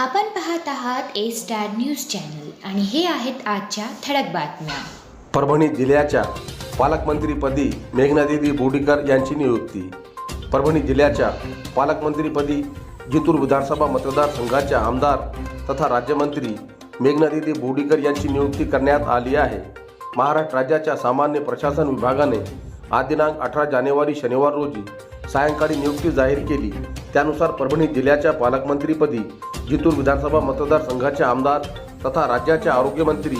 आपण पाहत आहात ए स्टार न्यूज चॅनल आणि हे आहेत आजच्या ठळक बातम्या. परभणी जिल्ह्याच्या पालकमंत्रीपदी मेघनादेवी बोडीकर यांची नियुक्ती. परभणी जिल्ह्याच्या पालकमंत्रीपदी जितूर विधानसभा मतदारसंघाच्या आमदार तथा राज्यमंत्री मेघनादेवी बोडीकर यांची नियुक्ती करण्यात आली आहे. महाराष्ट्र राज्याच्या सामान्य प्रशासन विभागाने आज दिनांक अठरा जानेवारी शनिवार रोजी सायंकाळी नियुक्ती जाहीर केली. त्यानुसार परभणी जिल्ह्याच्या पालकमंत्रीपदी जितूर विधानसभा मतदारसंघाचे आमदार तथा राज्याच्या आरोग्यमंत्री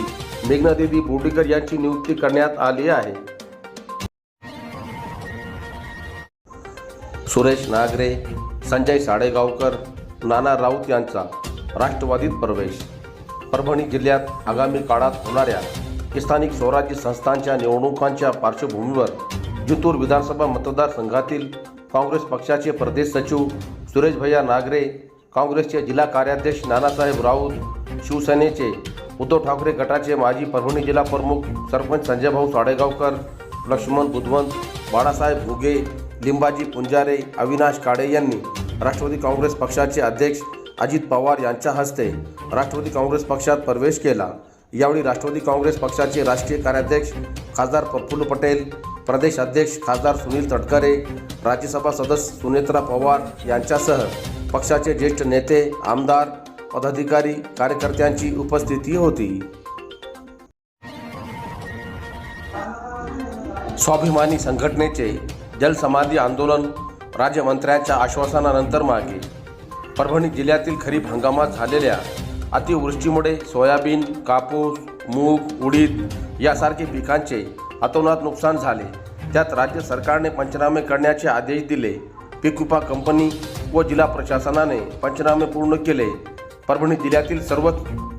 मेघनादेवी बोर्डीकर यांची नियुक्ती करण्यात आली आहे. सुरेश नागरे संजय साडेगावकर नाना राऊत यांचा राष्ट्रवादीत प्रवेश. परभणी जिल्ह्यात आगामी काळात होणाऱ्या स्थानिक स्वराज्य संस्थांच्या निवडणुकांच्या पार्श्वभूमीवर जिंतूर विधानसभा मतदारसंघातील काँग्रेस पक्षाचे प्रदेश सचिव सुरेश भैया नागरे काँग्रेसचे जिल्हा कार्याध्यक्ष नानासाहेब राऊत शिवसेनेचे उद्धव ठाकरे गटाचे माजी परभणी जिल्हा प्रमुख सरपंच संजय भाऊ साडेगावकर लक्ष्मण बुधवंत बाळासाहेब घुगे लिंबाजी पुंजारे अविनाश काळे यांनी राष्ट्रवादी काँग्रेस पक्षाचे अध्यक्ष अजित पवार यांच्या हस्ते राष्ट्रवादी काँग्रेस पक्षात प्रवेश केला. यावेळी राष्ट्रवादी काँग्रेस पक्षाचे राष्ट्रीय कार्याध्यक्ष खासदार प्रफुल्ल पटेल प्रदेश अध्यक्ष खासदार सुनील तटकरे राज्यसभा सदस्य सुनेत्रा पवार यांच्यासह पक्षाचे ज्येष्ठ नेते आमदार पदाधिकारी कार्यकर्त्यांची उपस्थिती होती. स्वाभिमानी संघटनेचे जलसमाधी आंदोलन राज्यमंत्र्यांच्या आश्वासनानंतर मागे. परभणी जिल्ह्यातील खरीप हंगामात झालेल्या अतिवृष्टीमुळे सोयाबीन कापूस मूग उडीद यासारखे पिकांचे अतोनात नुकसान झाले. त्यात राज्य सरकारने पंचनामे करण्याचे आदेश दिले. पिकुपा कंपनी व जिल्हा प्रशासनाने पंचनामे पूर्ण केले. परभणी जिल्ह्यातील सर्वच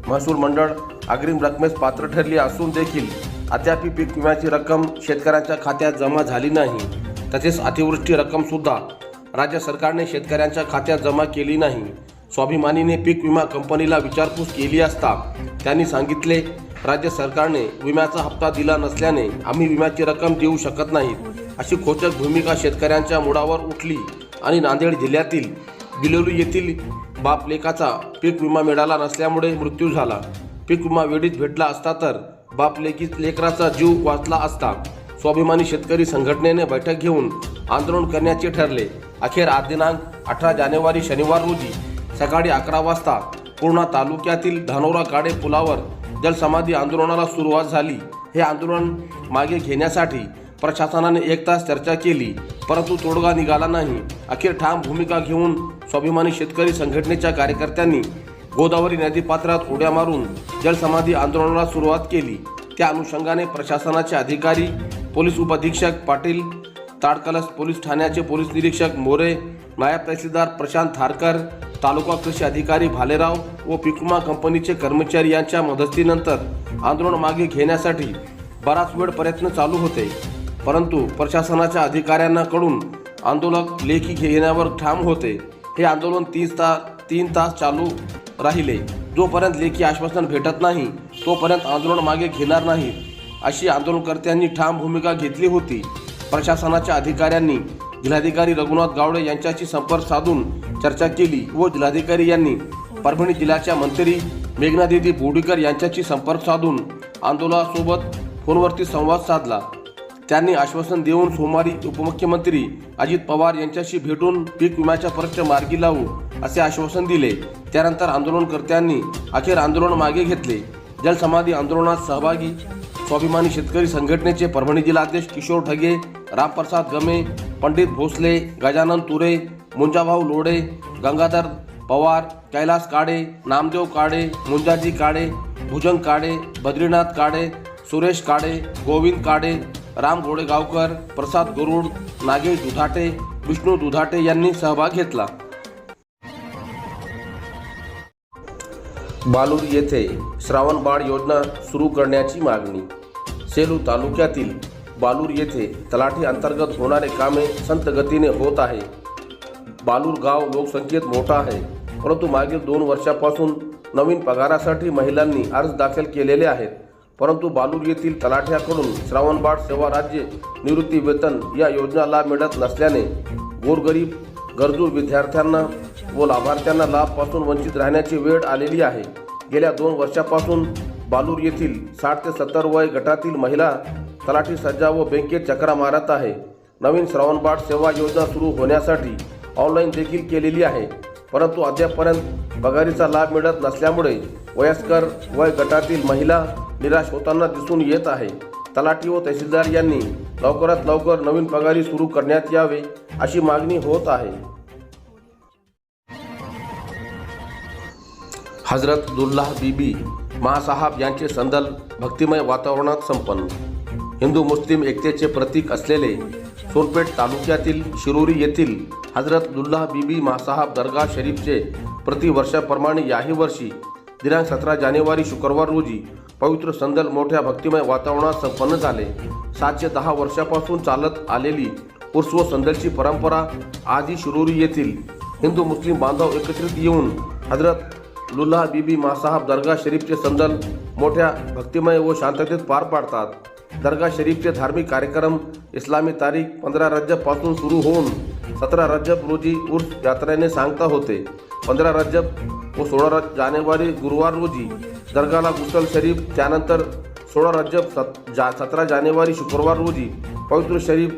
महसूल मंडळ अग्रिम रकमेस पात्र ठरली असून देखील अद्याप पीक विम्याची रक्कम शेतकऱ्यांच्या खात्यात जमा झाली नाही. तसेच अतिवृष्टी रक्कमसुद्धा राज्य सरकारने शेतकऱ्यांच्या खात्यात जमा केली नाही. स्वाभिमानीने पीक विमा कंपनीला विचारपूस केली असता त्यांनी सांगितले राज्य सरकारने विम्याचा हप्ता दिला नसल्याने आम्ही विम्याची रक्कम देऊ शकत नाहीत अशी खोचक भूमिका शेतकऱ्यांच्या मुळावर उठली. आणि नांदेड जिल्ह्यातील बिलोली येथील बापलेखाचा पीक विमा मिळाला नसल्यामुळे मृत्यू झाला. पीक विमा वेळीच भेटला असता तर बापलेकी लेकराचा जीव वाचला असता स्वाभिमानी शेतकरी संघटनेने बैठक घेऊन आंदोलन करण्याचे ठरले. अखेर आज दिनांक अठरा जानेवारी शनिवार रोजी सकाळी अकरा वाजता पूर्णा तालुक्यातील धानोरा काडे पुलावर जलसमाधी आंदोलनाला सुरुवात झाली. हे आंदोलन मागे घेण्यासाठी प्रशासनाने एक तास चर्चा केली परंतु तोडगा निघाला नाही. अखेर ठाम भूमिका घेऊन स्वाभिमानी शेतकरी संघटनेच्या कार्यकर्त्यांनी गोदावरी नदीपात्रात उड्या मारून जलसमाधी आंदोलनाला सुरुवात केली. त्या अनुषंगाने प्रशासनाचे अधिकारी पोलीस उपअधीक्षक पाटील ताडकलस पोलीस ठाण्याचे पोलीस निरीक्षक मोरे नायब तहसीलदार प्रशांत थारकर तालुका कृषी अधिकारी भालेराव व पिकुमा कंपनीचे कर्मचारी यांच्या मदतीनंतर आंदोलन मागे घेण्यासाठी बराच वेळ प्रयत्न चालू होते. परंतु प्रशासनाच्या अधिकाऱ्यांकडून आंदोलक लेखी घेण्यावर ठाम होते. हे आंदोलन तीन तास तीन तास चालू राहिले. जोपर्यंत लेखी आश्वासन भेटत नाही तोपर्यंत आंदोलन मागे घेणार नाही अशी आंदोलनकर्त्यांनी ठाम भूमिका घेतली होती. प्रशासनाच्या अधिकाऱ्यांनी जिल्हाधिकारी रघुनाथ गावडे यांच्याशी संपर्क साधून चर्चा केली व जिल्हाधिकारी यांनी परभणी जिल्ह्याच्या मंत्री मेघनादिदी बोडीकर यांच्याशी संपर्क साधून आंदोलनासोबत फोनवरती संवाद साधला. त्यांनी आश्वासन देऊन सोमवारी उपमुख्यमंत्री अजित पवार यांच्याशी भेटून पीक विम्याच्या प्रश्न मार्गी लावू असे आश्वासन दिले. त्यानंतर आंदोलनकर्त्यांनी अखेर आंदोलन मागे घेतले. जलसमाधी आंदोलनात सहभागी स्वाभिमानी शेतकरी संघटनेचे परभणी जिल्हाध्यक्ष किशोर ढगे रामप्रसाद गमे पंडित भोसले गजानन तुरे मुंजाभाऊ लोडे गंगाधर पवार कैलास काळे नामदेव काळे मुंजाजी काळे भुजंग काळे बद्रीनाथ काळे सुरेश काळे गोविंद काळे राम गोडेगावकर प्रसाद गरुड नागेश दुधाटे विष्णू दुधाटे यांनी सहभाग घेतला. बालूर येथे श्रावणबाळ योजना सुरू करण्याची मागणी. सेलू तालुक्यातील बालूर येथे तलाठी अंतर्गत होणारे कामे संत गतीने होत आहे. बालूर गाव लोकसंख्येत मोठा आहे परंतु मागील दोन वर्षापासून नवीन पगारासाठी महिलांनी अर्ज दाखल केलेले आहेत. परंतु बालूर येथील तलाठ्याकडून श्रावणबाळ सेवा राज्य निवृत्ती वेतन या योजना लाभ मिळत नसल्याने गोरगरीब गरजू विद्यार्थ्यांना व लाभार्थ्यांना लाभपासून वंचित राहण्याची वेळ आलेली आहे. गेल्या दोन वर्षापासून बालूर येथील साठ ते सत्तर वय गटातील महिला तलाठी सज्जा व बँकेत चक्रा मारत आहे. नवीन श्रावणबाळ सेवा योजना सुरू होण्यासाठी ऑनलाईन देखील केलेली आहे. परंतु अद्यापपर्यंत पगारीचा लाभ मिळत नसल्यामुळे वयस्कर वय गटातील महिला निराश होताना दिसून येत आहे. तलाठी व तहसीलदार यांनी लवकरात लवकर नवीन पगारी सुरू करण्यात यावे अशी मागणी होत आहे. हजरत दुल्लाह बीबी महासाहाब यांचे संदल भक्तिमय वातावरणात संपन्न. हिंदू मुस्लिम एकतेचे प्रतीक असलेले सोनपेठ तालुक्यातील शिरोरी येथील हजरत दुल्लाह बीबी महासाहाब दर्गा शरीफचे प्रतिवर्षाप्रमाणे याही वर्षी दिनांक सतरा जानेवारी शुक्रवार रोजी पवित्र संदल मोठ्या भक्तिमय वातावरणात संपन्न झाले. सातशे दहा वर्षापासून चालत आलेली उर्स व संदलची परंपरा आजही शिरोरी येथील हिंदू मुस्लिम बांधव एकत्रित येऊन हजरत लुल्लाह बीबी मासाहाब दर्गा शरीफचे संदल मोठ्या भक्तिमय व शांततेत पार पाडतात. दर्गा शरीफचे धार्मिक कार्यक्रम इस्लामी तारीख पंधरा रज्जबपासून सुरू होऊन सतरा रज्जब रोजी उर्स यात्रेने सांगता होते. पंधरा रज्जब व सोळा जानेवारी गुरुवार रोजी दर्गाला गुसल शरीफ त्यानंतर सोळा रज्जब सत जा सतरा जानेवारी शुक्रवार रोजी पवित्र शरीफ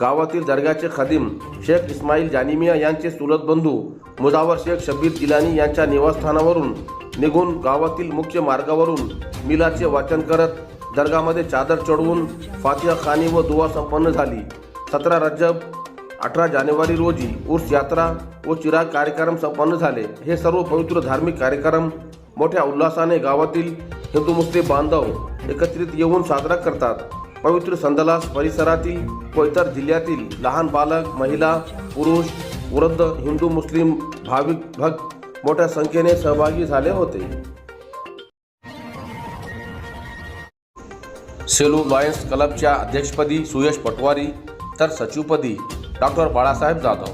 गावातील दर्ग्याचे खदीम शेख इस्माईल जानिमिया यांचे चुलत बंधू मुजावर शेख शब्बीर जिलानी यांच्या निवासस्थानावरून निघून गावातील मुख्य मार्गावरून मिलाचे वाचन करत दर्गामध्ये चादर चढवून फातिहा खानी व दुवा संपन्न झाली. सतरा रज्जब अठरा जानेवारी रोजी उर्स यात्रा व चिराग कार्यक्रम संपन्न झाले. हे सर्व पवित्र धार्मिक कार्यक्रम मोठ्या उल्हासाने गावातील हिंदू मुस्लिम बांधव एकत्रित येऊन साजरा करतात. पवित्र संदलास परिसरातील व इतर जिल्ह्यातील लहान बालक महिला पुरुष वृद्ध हिंदू मुस्लिम भाविक भक्त मोठ्या संख्येने सहभागी झाले होते. सेलू लॉयन्स क्लबच्या अध्यक्षपदी सुयश पटवारी तर सचिवपदी डॉक्टर बाळासाहेब जाधव.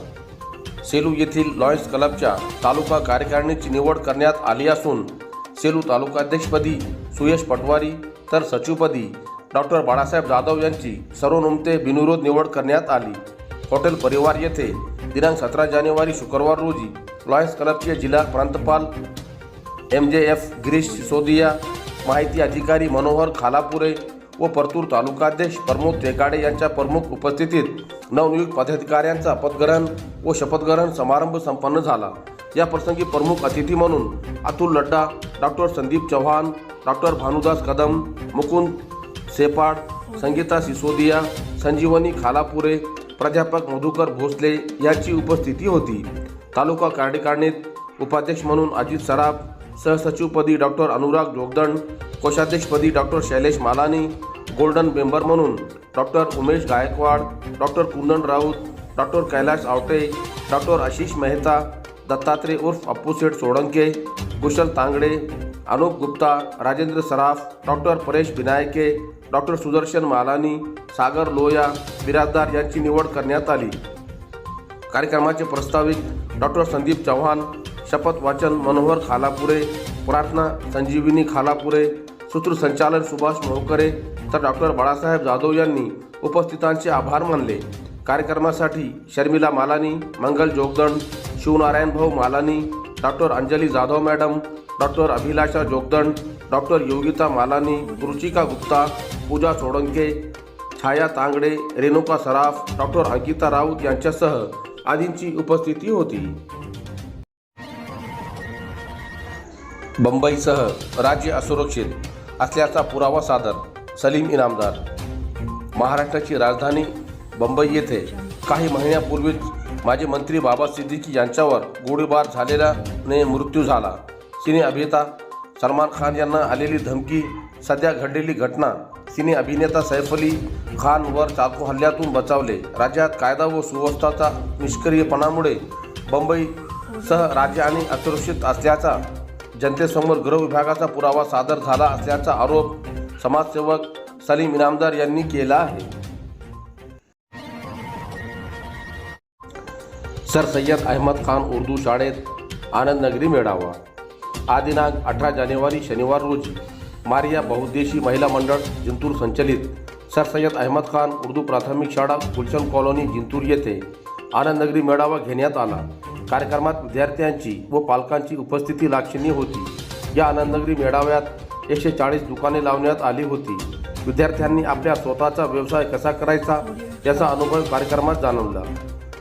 सेलू येथील लॉयन्स क्लबच्या तालुका कार्यकारिणीची निवड करण्यात आली असून सेलू तालुकाध्यक्षपदी सुयश पटवारी तर सचिवपदी डॉक्टर बाळासाहेब जाधव यांची सर्वनुमते बिनविरोध निवड करण्यात आली. हॉटेल परिवार येथे दिनांक सतरा जानेवारी शुक्रवार रोजी लॉयन्स क्लबचे जिल्हा प्रांतपाल M J F Girish Sisodia माहिती अधिकारी मनोहर खालापुरे व परतूर तालुकाध्यक्ष प्रमोद टेकाडे यांच्या प्रमुख उपस्थितीत नवनियुक्त पदाधिकाऱ्यांचा पदग्रहण व शपथग्रहण समारंभ संपन्न झाला. या प्रसंगी प्रमुख अतिथी म्हणून अतुल लड्डा डॉक्टर संदीप चव्हाण डॉक्टर भानुदास कदम मुकुंद सेपाड संगीता सिसोदिया संजीवनी खालापुरे प्राध्यापक मधुकर भोसले यांची उपस्थिती होती. तालुका कार्यकारिणीत उपाध्यक्ष म्हणून अजित सराफ सहसचिवपदी doctor Anurag Jogdand कोषाध्यक्षपदी doctor Shailesh Malani golden member म्हणून doctor Umesh Gaikwad doctor Kundan Raut doctor Kailash Awate doctor Ashish Mehta Dattatray उर्फ अप्पूसेठ सोळंके कुशल तांगडे अनुप गुप्ता राजेंद्र सराफ डॉक्टर परेश विनायके डॉक्टर सुदर्शन मालानी सागर लोया बिराजदार यांची निवड करण्यात आली. कार्यक्रमाचे प्रस्तावित डॉक्टर संदीप चव्हाण शपथ वाचन मनोहर खालापुरे प्रार्थना संजीविनी खालापुरे सूत्रसंचालन सुभाष मोहकरे तर डॉक्टर बाळासाहेब जाधव यांनी उपस्थितांचे आभार मानले. कार्यक्रमासाठी शर्मिला मालानी मंगल जोगदंड शिवनारायण भाऊ Malani doctor Anjali Jadhav madam doctor Abhilasha Jogdand doctor Yogita Malani Ruchika Gupta Pooja Solanke Chhaya Tangde Renuka Saraf doctor Ankita Raut यांच्यासह आदींची उपस्थिती होती. बंबईसह राज्य असुरक्षित असल्याचा पुरावा सादर सलीम इनामदार. महाराष्ट्राची राजधानी बंबई येथे काही महिन्यापूर्वीच माजी मंत्री बाबा सिद्दीकी यांच्यावर गोळीबार झालेल्याने मृत्यू झाला. सिने अभिनेता सलमान खान यांना आलेली धमकी सध्या घडलेली घटना सिने अभिनेता सैफ अली खानवर चाकू हल्ल्यातून बचावले. राज्यात कायदा व सुव्यवस्थाचा निष्क्रियपणामुळे बंबईसह राज्य आणि असुरक्षित असल्याचा जनतेसमोर गृह विभागाचा पुरावा सादर झाला असल्याचा आरोप समाजसेवक सलीम इनामदार यांनी केला आहे. सर सय्यद अहमद खान उर्दू शाळेत आनंदनगरी मेळावा. हा दिनांक अठरा जानेवारी शनिवार रोजी मारिया बहुद्देशी महिला मंडळ जिंतूर संचलित. सर सय्यद अहमद खान उर्दू प्राथमिक शाळा गुलशन कॉलनी जिंतूर येथे आनंदनगरी मेळावा घेण्यात आला. कार्यक्रमात विद्यार्थ्यांची व पालकांची उपस्थिती लाक्षणीय होती. या आनंदनगरी मेळाव्यात एकशे चाळीस दुकाने लावण्यात आली होती. विद्यार्थ्यांनी आपल्या स्वतःचा व्यवसाय कसा करायचा याचा अनुभव कार्यक्रमात जाणवला.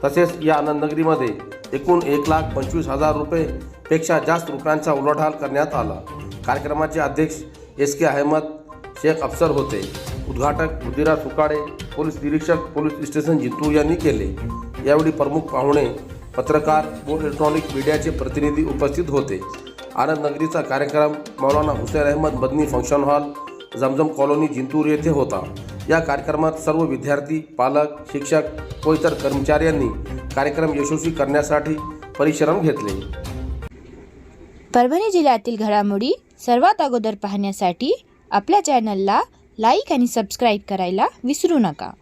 तसेच या आनंदनगरीमध्ये एकूण एक लाख पंचवीस हजार रुपयेपेक्षा जास्त रुपयांचा उलाढाल करण्यात आला. कार्यक्रमाचे अध्यक्ष एस के अहमद शेख अफसर होते. उद्घाटक मुदिरा सुकाडे पोलीस निरीक्षक पोलीस स्टेशन जिंतूर यांनी केले. यावेळी प्रमुख पाहुणे पत्रकार व इलेक्ट्रॉनिक मीडियाचे प्रतिनिधी उपस्थित होते. आनंद नगरीचा कार्यक्रम Maulana Hussain Ahmad Badni function hall Zamzam colony Jintur येथे होता. या कार्यक्रमात सर्व विद्यार्थी पालक शिक्षक व इतर कर्मचाऱ्यांनी कार्यक्रम यशस्वी करण्यासाठी परिश्रम घेतले. परभणी जिल्ह्यातील घडामोडी सर्वात अगोदर पाहण्यासाठी आपल्या चॅनलला लाईक आणि सबस्क्राईब करायला विसरू नका.